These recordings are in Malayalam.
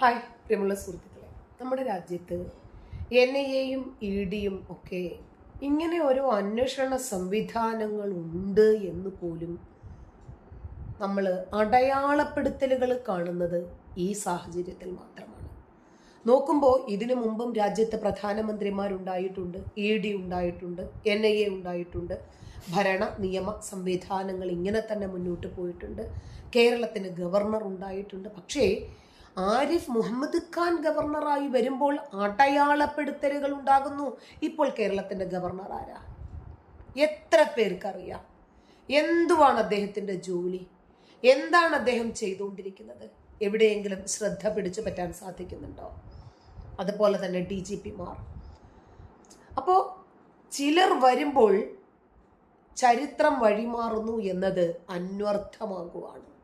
ഹായ് പ്രിയമുള്ള സുഹൃത്തുക്കളെ. നമ്മുടെ രാജ്യത്ത് എൻ ഐ എയും ഇ ഡിയും ഒക്കെ ഇങ്ങനെ ഓരോ അന്വേഷണ സംവിധാനങ്ങൾ ഉണ്ട് എന്ന് പോലും നമ്മൾ അടയാളപ്പെടുത്തലുകൾ കാണുന്നത് ഈ സാഹചര്യത്തിൽ മാത്രമാണ്. നോക്കുമ്പോൾ ഇതിനു മുമ്പും രാജ്യത്തെ പ്രധാനമന്ത്രിമാരുണ്ടായിട്ടുണ്ട് ഇ ഡി ഉണ്ടായിട്ടുണ്ട് എൻ ഐ എ ഉണ്ടായിട്ടുണ്ട്. ഭരണ നിയമ സംവിധാനങ്ങൾ ഇങ്ങനെ തന്നെ മുന്നോട്ട് പോയിട്ടുണ്ട്. കേരളത്തിന് ഗവർണർ ഉണ്ടായിട്ടുണ്ട്. പക്ഷേ ആരിഫ് മുഹമ്മദ് ഖാൻ ഗവർണറായി വരുമ്പോൾ അടയാളപ്പെടുത്തലുകൾ ഉണ്ടാകുന്നു. ഇപ്പോൾ കേരളത്തിന്റെ ഗവർണർ ആരാ? എത്ര പേർക്കറിയാം? എന്തുവാണ് അദ്ദേഹത്തിന്റെ ജോലി? എന്താണ് അദ്ദേഹം ചെയ്തുകൊണ്ടിരിക്കുന്നത്? എവിടെയെങ്കിലും ശ്രദ്ധ പിടിച്ചു പറ്റാൻ സാധിക്കുന്നുണ്ടോ? അതുപോലെ തന്നെ ഡി ജി പിമാർ അപ്പോൾ ചിലർ വരുമ്പോൾ ചരിത്രം വഴിമാറുന്നു എന്നത് അന്വർത്ഥമാകുവാണ്.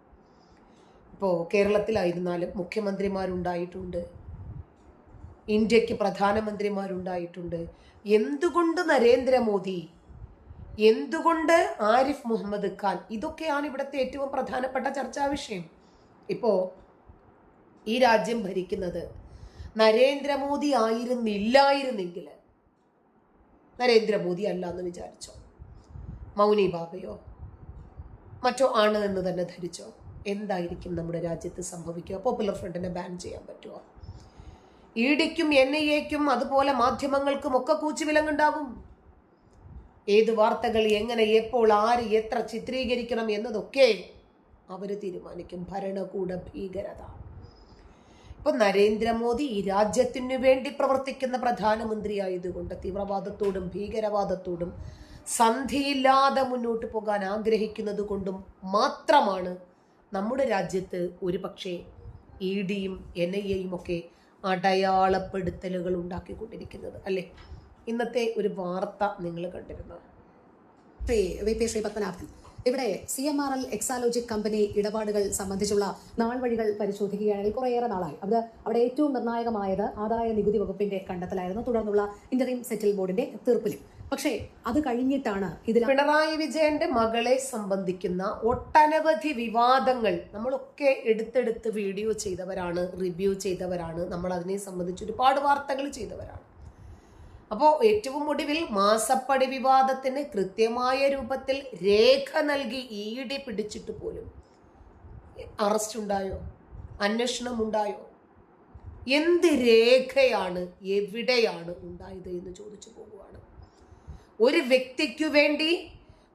ഇപ്പോൾ കേരളത്തിലായിരുന്നാലും മുഖ്യമന്ത്രിമാരുണ്ടായിട്ടുണ്ട്. ഇന്ത്യയ്ക്ക് പ്രധാനമന്ത്രിമാരുണ്ടായിട്ടുണ്ട്. എന്തുകൊണ്ട് നരേന്ദ്രമോദി എന്തുകൊണ്ട് ആരിഫ് മുഹമ്മദ് ഖാൻ ഇതൊക്കെയാണ് ഇവിടുത്തെ ഏറ്റവും പ്രധാനപ്പെട്ട ചർച്ചാ വിഷയം. ഇപ്പോൾ ഈ രാജ്യം ഭരിക്കുന്നത് നരേന്ദ്രമോദി ആയിരുന്നില്ലായിരുന്നെങ്കിൽ നരേന്ദ്രമോദി അല്ല എന്ന് വിചാരിച്ചോ? മൗനി ബാബയോ മറ്റോ ആണ് എന്ന് തന്നെ ധരിച്ചോ? എന്തായിരിക്കും നമ്മുടെ രാജ്യത്ത് സംഭവിക്കുക? പോപ്പുലർ ഫ്രണ്ടിനെ ബാൻ ചെയ്യാൻ പറ്റുമോ ഇ ഡിക്കും എൻ ഐ എക്കും അതുപോലെ മാധ്യമങ്ങൾക്കും ഒക്കെ കൂച്ചുവിലങ്ങുണ്ടാകും ഏത് വാർത്തകൾ എങ്ങനെ എപ്പോൾ ആര് എത്ര ചിത്രീകരിക്കണം എന്നതൊക്കെ അവർ തീരുമാനിക്കും. ഭരണകൂട ഭീകരത. ഇപ്പൊ നരേന്ദ്രമോദി ഈ രാജ്യത്തിനു വേണ്ടി പ്രവർത്തിക്കുന്ന പ്രധാനമന്ത്രി ആയതുകൊണ്ട് തീവ്രവാദത്തോടും ഭീകരവാദത്തോടും സന്ധിയില്ലാതെ മുന്നോട്ട് പോകാൻ ആഗ്രഹിക്കുന്നത് കൊണ്ടും മാത്രമാണ് നമ്മുടെ രാജ്യത്ത് ഒരു പക്ഷേ ഇ ഡിയും എൻ ഐ എയും ഒക്കെ അടയാളപ്പെടുത്തലുകൾ ഉണ്ടാക്കിക്കൊണ്ടിരിക്കുന്നത് അല്ലേ? ഇന്നത്തെ ഒരു വാർത്ത നിങ്ങൾ കണ്ടിരുന്നു? ശ്രീ ഇവിടെ C M R L Exalogic company ഇടപാടുകൾ സംബന്ധിച്ചുള്ള നാൾ വഴികൾ പരിശോധിക്കുകയാണെങ്കിൽ കുറേയേറെ നാളായി. അത് അവിടെ ഏറ്റവും നിർണായകമായത് ആദായ നികുതി വകുപ്പിന്റെ കണ്ടെത്തലായിരുന്നു. തുടർന്നുള്ള ഇന്റർവ്യൂ സെറ്റിൽ ബോർഡിന്റെ തീർപ്പിലും. പക്ഷേ അത് കഴിഞ്ഞിട്ടാണ് ഇതിൽ പിണറായി വിജയന്റെ മകളെ സംബന്ധിക്കുന്ന ഒട്ടനവധി വിവാദങ്ങൾ നമ്മളൊക്കെ എടുത്തെടുത്ത് വീഡിയോ ചെയ്തവരാണ് റിവ്യൂ ചെയ്തവരാണ് നമ്മൾ അതിനെ സംബന്ധിച്ച് ഒരുപാട് വാർത്തകൾ ചെയ്തവരാണ്. അപ്പോൾ ഏറ്റവും ഒടുവിൽ മാസപ്പടി വിവാദത്തിന് കൃത്യമായ രൂപത്തിൽ രേഖ നൽകി ഈടി പിടിച്ചിട്ട് പോലും അറസ്റ്റ് ഉണ്ടായോ അന്വേഷണം ഉണ്ടായോ എന്ത് രേഖയാണ് എവിടെയാണ് ഉണ്ടായത് എന്ന് ചോദിച്ചു പോവുകയാണ്. ഒരു വ്യക്തിക്കു വേണ്ടി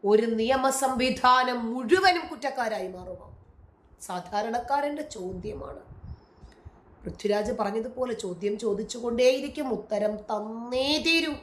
ഒരു നിയമ സംവിധാനം മുഴുവനും കുറ്റക്കാരായി മാറുമോ? സാധാരണക്കാരന്റെ ചോദ്യമാണ്. പൃഥ്വിരാജ് പറഞ്ഞതുപോലെ ചോദ്യം ചോദിച്ചുകൊണ്ടേയിരിക്കും ഉത്തരം തന്നേ തീരൂ.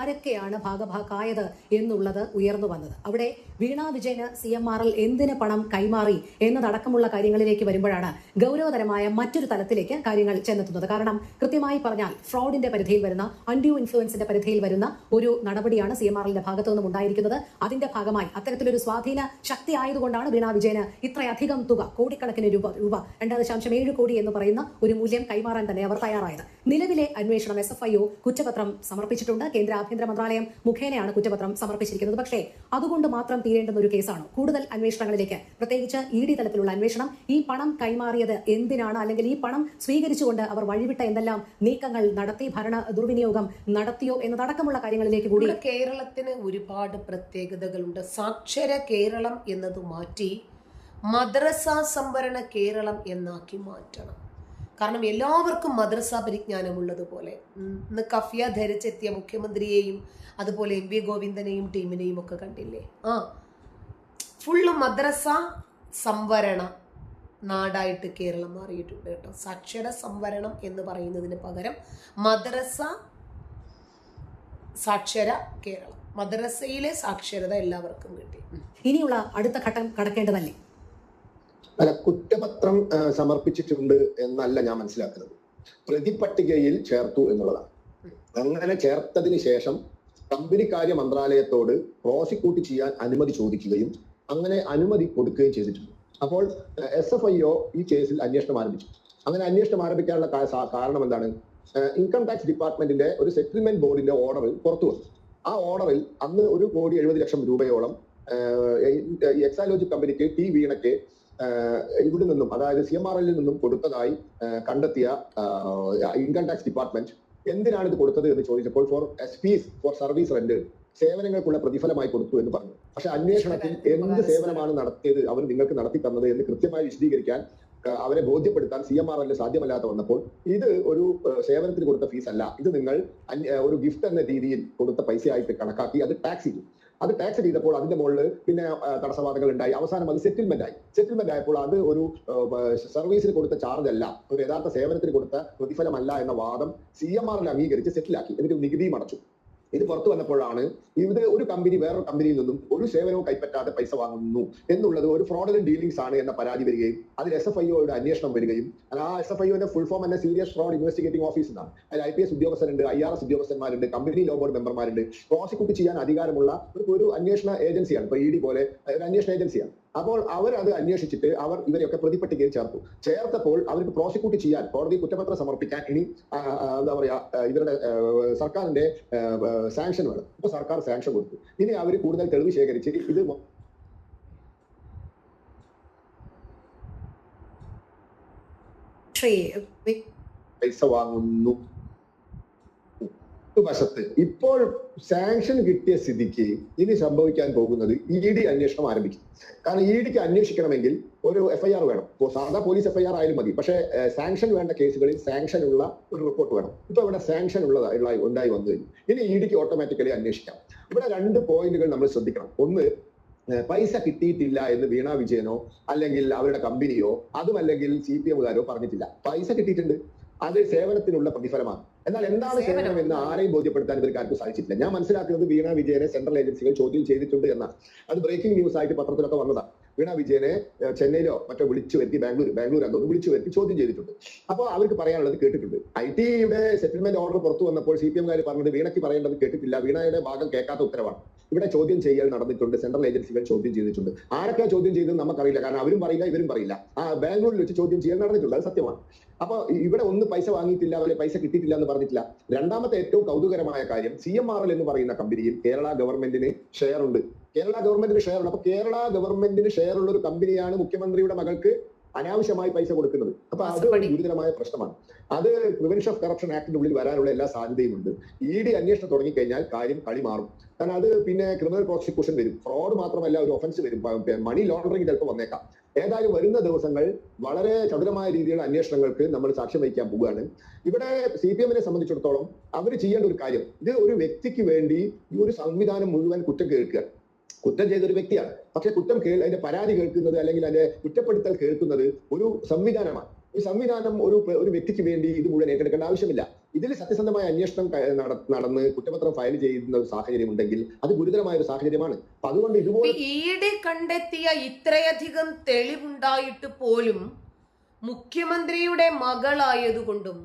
ആരൊക്കെയാണ് ഭാഗഭാക്കായത് എന്നുള്ളത് ഉയർന്നു വന്നത്? അവിടെ വീണ വിജയന് സി എം ആർ എൽ എന്തിന് പണം കൈമാറി എന്നതടക്കമുള്ള കാര്യങ്ങളിലേക്ക് വരുമ്പോഴാണ് ഗൗരവതരമായ മറ്റൊരു തലത്തിലേക്ക് കാര്യങ്ങൾ ചെന്നെത്തുന്നത്. കാരണം കൃത്യമായി പറഞ്ഞാൽ ഫ്രോഡിന്റെ പരിധിയിൽ വരുന്ന അൺഡ്യൂ ഇൻഫ്ലുവൻസിന്റെ പരിധിയിൽ വരുന്ന ഒരു നടപടിയാണ് സി എം ആർ എല്ലിന്റെ ഭാഗത്തു നിന്നും ഉണ്ടായിരിക്കുന്നത്. അതിന്റെ ഭാഗമായി അത്തരത്തിലൊരു സ്വാധീന ശക്തി ആയതുകൊണ്ടാണ് വീണ വിജയന് ഇത്രയധികം തുക കോടിക്കണക്കിന് രൂപ രൂപ രണ്ട് ദശാംശം ഏഴ് കോടി എന്ന് പറയുന്ന ഒരു മൂല്യം കൈമാറാൻ തന്നെ അവർ തയ്യാറായത്. നിലവിലെ അന്വേഷണം എസ് എഫ് ഐ കുറ്റപത്രം സമർപ്പിച്ചിട്ടുണ്ട്. കേന്ദ്ര ആഭ്യന്തര മന്ത്രാലയം മുഖേനയാണ് കുറ്റപത്രം സമർപ്പിച്ചിരിക്കുന്നത്. പക്ഷേ അതുകൊണ്ട് മാത്രം തീരേണ്ടുന്ന ഒരു കേസാണ്? കൂടുതൽ അന്വേഷണങ്ങളിലേക്ക്. പ്രത്യേകിച്ച് ഇ ഡി തലത്തിലുള്ള അന്വേഷണം ഈ പണം കൈമാറിയത് എന്തിനാണ്? അല്ലെങ്കിൽ ഈ പണം സ്വീകരിച്ചുകൊണ്ട് അവർ വഴിവിട്ട എന്തെല്ലാം നീക്കങ്ങൾ നടത്തി ഭരണ ദുർവിനിയോഗം നടത്തിയോ എന്നതടക്കമുള്ള കാര്യങ്ങളിലേക്ക് കൂടി കേരളത്തിന് ഒരുപാട് പ്രത്യേകതകളുണ്ട്. സാക്ഷര കേരളം എന്നത് മാറ്റി മദ്രസ സംവരണ കേരളം എന്നാക്കി മാറ്റണം. കാരണം എല്ലാവർക്കും മദ്രസ പരിജ്ഞാനമുള്ളതുപോലെ. ഇന്ന് കഫിയ ധരിച്ചെത്തിയ മുഖ്യമന്ത്രിയെയും അതുപോലെ എം വി ഗോവിന്ദനെയും ടീമിനെയും ഒക്കെ കണ്ടില്ലേ? ആ ഫുള്ള് മദ്രസ സംവരണ നാടായിട്ട് കേരളം മാറിയിട്ടുണ്ട് കേട്ടോ. സാക്ഷര സംവരണം എന്ന് പറയുന്നതിന് പകരം മദ്രസ സാക്ഷര കേരളം. മദ്രസയിലെ സാക്ഷരത എല്ലാവർക്കും കിട്ടി. ഇനിയുള്ള അടുത്ത ഘട്ടം കടക്കേണ്ടതല്ലേ? അല്ല കുറ്റപത്രം സമർപ്പിച്ചിട്ടുണ്ട് എന്നല്ല ഞാൻ മനസ്സിലാക്കുന്നത്. പ്രതിപട്ടികയിൽ ചേർത്തു എന്നുള്ളതാണ്. അങ്ങനെ ചേർത്തതിന് ശേഷം കമ്പനിക്കാര്യ മന്ത്രാലയത്തോട് പ്രോസിക്യൂട്ട് ചെയ്യാൻ അനുമതി ചോദിക്കുകയും അങ്ങനെ അനുമതി കൊടുക്കുകയും ചെയ്തിട്ടുണ്ട്. അപ്പോൾ എസ് എഫ് ഐ ഒ ഈ കേസിൽ അന്വേഷണം ആരംഭിച്ചു. അങ്ങനെ അന്വേഷണം ആരംഭിക്കാനുള്ള കാരണം എന്താണ്? ഇൻകം ടാക്സ് ഡിപ്പാർട്ട്മെന്റിന്റെ ഒരു സെറ്റിൽമെന്റ് ബോർഡിന്റെ ഓർഡർ പുറത്തു വന്നു. ആ ഓർഡറിൽ അന്ന് ഒരു കോടി എഴുപത് ലക്ഷം രൂപയോളം എക്സാലോജി കമ്പനിക്ക് ടി വീണയ്ക്ക് ഇവിടെ നിന്നും അതായത് സി എം ആർ എല്ലിൽ നിന്നും കൊടുത്തതായി കണ്ടെത്തിയ ഇൻകം ടാക്സ് ഡിപ്പാർട്ട്മെന്റ് എന്തിനാണ് ഇത് കൊടുത്തത് എന്ന് ചോദിച്ചപ്പോൾ for S piece for service rent സേവനങ്ങൾക്കുള്ള പ്രതിഫലമായി കൊടുത്തു എന്ന് പറഞ്ഞു. പക്ഷെ അന്വേഷണത്തിൽ എന്ത് സേവനമാണ് നടത്തിയത് അവർ നിങ്ങൾക്ക് നടത്തി തന്നത് എന്ന് കൃത്യമായി വിശദീകരിക്കാൻ അവരെ ബോധ്യപ്പെടുത്താൻ സി എം ആർ എല്ലിന് സാധ്യമല്ലാതെ വന്നപ്പോൾ ഇത് ഒരു സേവനത്തിന് കൊടുത്ത ഫീസ് അല്ല. ഇത് നിങ്ങൾ ഒരു ഗിഫ്റ്റ് എന്ന രീതിയിൽ കൊടുത്ത പൈസയായിട്ട് കണക്കാക്കി അത് ടാക്സ് ചെയ്തു. അത് ടാക്സ് ചെയ്തപ്പോൾ അതിന്റെ മുകളിൽ പിന്നെ തടസ്സവാദങ്ങൾ ഉണ്ടായി അവസാനം അത് സെറ്റിൽമെന്റ് ആയി. സെറ്റിൽമെന്റ് ആയപ്പോൾ അത് ഒരു സർവീസിന് കൊടുത്ത ചാർജ് അല്ല ഒരു യഥാർത്ഥ സേവനത്തിന് കൊടുത്ത പ്രതിഫലമല്ല എന്ന വാദം സി എം ആറിൽ അംഗീകരിച്ച് സെറ്റിലാക്കി എന്നിട്ട് നികുതിയും അടച്ചു. ഇത് പുറത്തു വന്നപ്പോഴാണ് ഇത് ഒരു കമ്പനി വേറൊരു കമ്പനിയിൽ നിന്നും ഒരു സേവനവും കൈപ്പറ്റാതെ പൈസ വാങ്ങുന്നു എന്നുള്ളത് ഒരു ഫ്രോഡലും ഡീലിംഗ്സ് ആണ് എന്ന പരാതി വരികയും അതിൽ എസ് എഫ് ഐഒയുടെ അന്വേഷണം വരികയും ആ എസ് എഫ് ഐഒന്റെ ഫുൾ ഫോം എന്ന സീരിയസ് ഫ്രോഡ് ഇൻവെസ്റ്റിഗേറ്റിംഗ് ഓഫീസ് എന്നാണ് അതിൽ ഐ പി എസ് ഉദ്യോഗസ്ഥരുണ്ട് ഐ ആർ എസ് ഉദ്യോഗസ്ഥന്മാരുണ്ട് കമ്പനി ലോ ബോർഡ് മെമ്പർമാരുണ്ട് പ്രോസിക്യൂട്ട് ചെയ്യാൻ അധികാരമുള്ള ഒരു അന്വേഷണ ഏജൻസിയാണ് ഇപ്പൊ ഇ ഡി പോലെ ഒരു അന്വേഷണ ഏജൻസിയാണ് അപ്പോൾ അവർ അത് അന്വേഷിച്ചിട്ട് അവർ ഇവരെയൊക്കെ പ്രതിപട്ടികയിൽ ചേർത്തു. ചേർത്തപ്പോൾ അവർക്ക് പ്രോസിക്യൂട്ട് ചെയ്യാൻ കോടതി കുറ്റപത്രം സമർപ്പിക്കാൻ ഇനി എന്താ പറയാ ഇവരുടെ സർക്കാരിന്റെ സാങ്ഷൻ വേണം. അപ്പൊ സർക്കാർ സാങ്ഷൻ കൊടുത്തു. ഇനി അവർ കൂടുതൽ തെളിവ് ശേഖരിച്ച് ഇത് പൈസ വാങ്ങുന്നു. വശത്ത് ഇപ്പോൾ സാങ്ഷൻ കിട്ടിയ സ്ഥിതിക്ക് ഇനി സംഭവിക്കാൻ പോകുന്നത് ഇ ഡി അന്വേഷണം ആരംഭിക്കും. കാരണം ഇ ഡിക്ക് അന്വേഷിക്കണമെങ്കിൽ ഒരു എഫ്ഐആർ വേണം. സാധാ പോലീസ് എഫ്ഐആർ ആയാലും മതി. പക്ഷേ സാങ്ഷൻ വേണ്ട കേസുകളിൽ സാങ്ഷൻ ഉള്ള ഒരു റിപ്പോർട്ട് വേണം. ഇപ്പൊ ഇവിടെ സാങ്ഷൻ ഉള്ളതായി ഉള്ള ഉണ്ടായി വന്നു കഴിഞ്ഞു. ഇനി ഇ ഡിക്ക് ഓട്ടോമാറ്റിക്കലി അന്വേഷിക്കാം. ഇവിടെ രണ്ട് പോയിന്റുകൾ നമ്മൾ ശ്രദ്ധിക്കണം. ഒന്ന് പൈസ കിട്ടിയിട്ടില്ല എന്ന് വീണ വിജയനോ അല്ലെങ്കിൽ അവരുടെ കമ്പനിയോ അതുമല്ലെങ്കിൽ സി പി എമ്മുകാരോ പറഞ്ഞിട്ടില്ല. പൈസ കിട്ടിയിട്ടുണ്ട്. അത് സേവനത്തിനുള്ള പ്രതിഫലമാണ്. എന്നാൽ എന്താണ് സേവനം. എന്ന് ആരെയും ബോധ്യപ്പെടുത്താൻ ഇവർക്ക് ആർക്കും സാധിച്ചിട്ടില്ല. ഞാൻ മനസ്സിലാക്കുന്നത് വീണ വിജയനെ സെൻട്രൽ ഏജൻസികൾ ചോദ്യം ചെയ്തിട്ടുണ്ട് എന്നാണ്. അത് ബ്രേക്കിംഗ് ന്യൂസ് ആയിട്ട് പത്രത്തിലൊക്കെ വന്നതാ. വീണ വിജയനെ ചെന്നൈയിലോ മറ്റോ വിളിച്ചു വരുത്തി ബാംഗ്ലൂർ ബാംഗ്ലൂർ എന്തോ വിളിച്ചു വരുത്തി ചോദ്യം ചെയ്തിട്ടുണ്ട്. അപ്പോൾ അവർക്ക് പറയാനുള്ളത് കേട്ടിട്ടുണ്ട്. ഐ ടിയുടെ സെറ്റിൽമെന്റ് ഓർഡർ പുറത്തു വന്നപ്പോൾ സി പി എംകാർ പറഞ്ഞത് വീണയ്ക്ക് പറയേണ്ടത് കേട്ടിട്ടില്ല. വീണയുടെ ഭാഗം കേൾക്കാത്ത ഉത്തരവാണ്. ഇവിടെ ചോദ്യം ചെയ്യൽ നടന്നിട്ടുണ്ട്. സെൻട്രൽ ഏജൻസികൾ ചോദ്യം ചെയ്തിട്ടുണ്ട്. ആരൊക്കെ ചോദ്യം ചെയ്തത് നമുക്കറിയില്ല. കാരണം അവരും പറയില്ല ഇവരും പറയില്ല. ആ ബാംഗ്ലൂരിൽ വെച്ച് ചോദ്യം ചെയ്യൽ നടന്നിട്ടുണ്ട്. അത് സത്യമാണ്. അപ്പൊ ഇവിടെ ഒന്ന് പൈസ വാങ്ങിയിട്ടില്ല അവരെ പൈസ കിട്ടിയിട്ടില്ല എന്ന് പറഞ്ഞിട്ടില്ല. രണ്ടാമത്തെ ഏറ്റവും കൗതുകരമായ കാര്യം സി എം ആർ എൽ എന്ന് പറയുന്ന കമ്പനിയിൽ കേരള ഗവൺമെന്റിന് ഷെയർ ഉണ്ട്. കേരള ഗവൺമെന്റിന് ഷെയർ ഉണ്ട്. അപ്പൊ കേരള ഗവൺമെന്റിന് ഷെയർ ഉള്ള ഒരു കമ്പനിയാണ് മുഖ്യമന്ത്രിയുടെ മകൾക്ക് അനാവശ്യമായി പൈസ കൊടുക്കുന്നത്. അപ്പൊ അത് ഗുരുതരമായ പ്രശ്നമാണ്. അത് പ്രിവെൻഷൻ ഓഫ് കറപ്ഷൻ ആക്ടിന്റെ ഉള്ളിൽ വരാനുള്ള എല്ലാ സാധ്യതയും ഉണ്ട്. ഇ ഡി അന്വേഷണം തുടങ്ങിക്കഴിഞ്ഞാൽ കാര്യം കളി മാറും. കാരണം അത് പിന്നെ ക്രിമിനൽ പ്രോസിക്യൂഷൻ വരും. ഫ്രോഡ് മാത്രമല്ല ഒരു ഒഫൻസ് വരും. മണി ലോണ്ടറിംഗ് ചിലപ്പോൾ വന്നേക്കാം. ഏതായാലും വരുന്ന ദിവസങ്ങൾ വളരെ ചതുരമായ രീതിയിലുള്ള അന്വേഷണങ്ങൾക്ക് നമ്മൾ സാക്ഷ്യം വഹിക്കാൻ പോവുകയാണ്. ഇവിടെ സി പി എമ്മിനെ സംബന്ധിച്ചിടത്തോളം അവർ ചെയ്യേണ്ട ഒരു കാര്യം ഇത് ഒരു വ്യക്തിക്ക് വേണ്ടി ഈ ഒരു സംവിധാനം മുഴുവൻ കുറ്റം കേൾക്കുക. കുറ്റം ചെയ്ത ഒരു വ്യക്തിയാണ്. പക്ഷെ കുറ്റം കേൾ അതിന്റെ പരാതി കേൾക്കുന്നത് അല്ലെങ്കിൽ അതിന്റെ കുറ്റപ്പെടുത്തൽ കേൾക്കുന്നത് ഒരു സംവിധാനമാണ്. ഈ സംവിധാനം ഒരു ഒരു വ്യക്തിക്ക് വേണ്ടി ഇത് മുഴുവൻ ഏറ്റെടുക്കേണ്ട ആവശ്യമില്ല. ഇതിൽ സത്യസന്ധമായ അന്വേഷണം നടന്ന് കുറ്റപത്രം ഫയൽ ചെയ്യുന്ന ഒരു സാഹചര്യം ഉണ്ടെങ്കിൽ അത് ഗുരുതരമായ ഒരു സാഹചര്യമാണ്. അപ്പൊ അതുകൊണ്ട് ഇതുപോലെ ഇ ഡി കണ്ടെത്തിയ ഇത്രയധികം തെളിവുണ്ടായിട്ട് പോലും മുഖ്യമന്ത്രിയുടെ മകളായതുകൊണ്ടും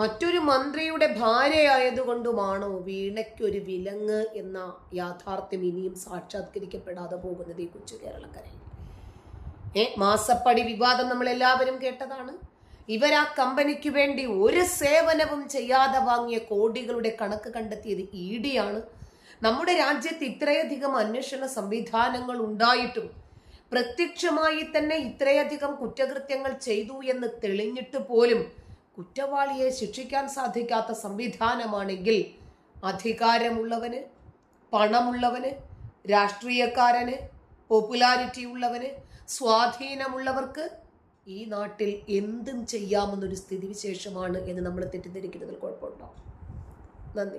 മറ്റൊരു മന്ത്രിയുടെ ഭാര്യയായതുകൊണ്ടുമാണോ വീണയ്ക്കൊരു വിലങ്ങ് എന്ന യാഥാർത്ഥ്യം ഇനിയും സാക്ഷാത്കരിക്കപ്പെടാതെ പോകുന്നത് ഈ കൊച്ചു കേരളക്കരയിൽ? ഏ മാസപ്പടി വിവാദം നമ്മൾ എല്ലാവരും കേട്ടതാണ്. ഇവർ ആ കമ്പനിക്ക് വേണ്ടി ഒരു സേവനവും ചെയ്യാതെ വാങ്ങിയ കോടികളുടെ കണക്ക് കണ്ടെത്തിയത് ഇ ഡിയാണ് നമ്മുടെ രാജ്യത്ത് ഇത്രയധികം അന്വേഷണ സംവിധാനങ്ങൾ ഉണ്ടായിട്ടും പ്രത്യക്ഷമായി തന്നെ ഇത്രയധികം കുറ്റകൃത്യങ്ങൾ ചെയ്തു എന്ന് തെളിഞ്ഞിട്ട് പോലും കുറ്റവാളിയെ ശിക്ഷിക്കാൻ സാധിക്കാത്ത സംവിധാനമാണെങ്കിൽ അധികാരമുള്ളവന് പണമുള്ളവന് രാഷ്ട്രീയക്കാരന് പോപ്പുലാരിറ്റി ഉള്ളവന് സ്വാധീനമുള്ളവർക്ക് ഈ നാട്ടിൽ എന്തും ചെയ്യാമെന്നൊരു സ്ഥിതിവിശേഷമാണ് എന്ന് നമ്മൾ തെറ്റിദ്ധരിക്കുന്നതിൽ കുഴപ്പമുണ്ടോ? നന്ദി.